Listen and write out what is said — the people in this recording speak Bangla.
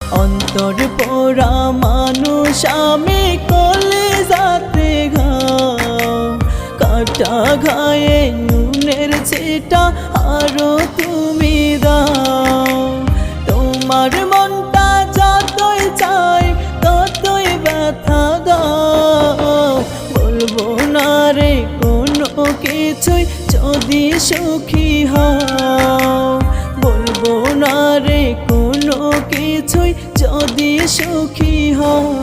অন্তর পোড়া মানুষ, আমি কলে যাতে কাটা ঘায়ে নুনের ছেটা আরও তুমি দাও। তোমার মনটা যতই চাই, ততই ব্যথা দাও। বলব না রে কোনো কিছুই, যদি সুখী হও কিছুই যদি সুখী হও